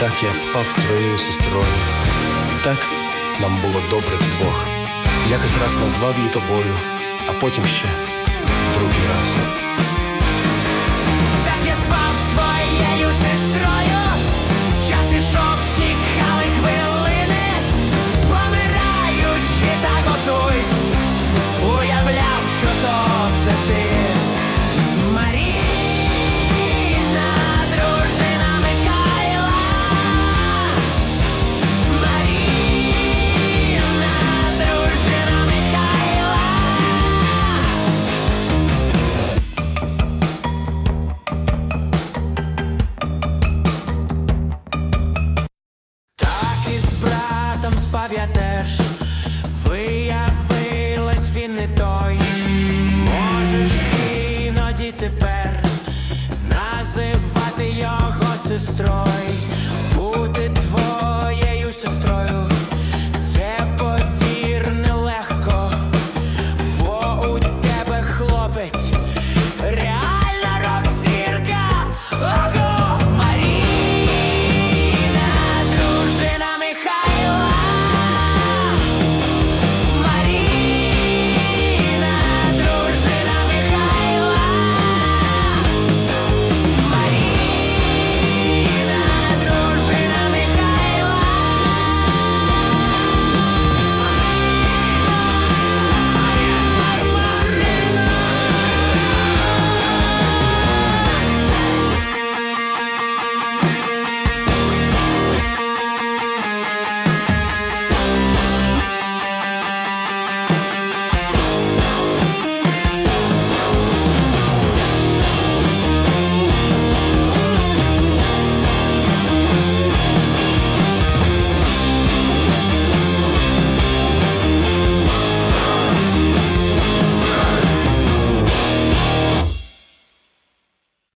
Так я спав з твоєю сестрою. Так нам було добре вдвох. Якось раз назвав її тобою, а потім ще в другий раз. destroy.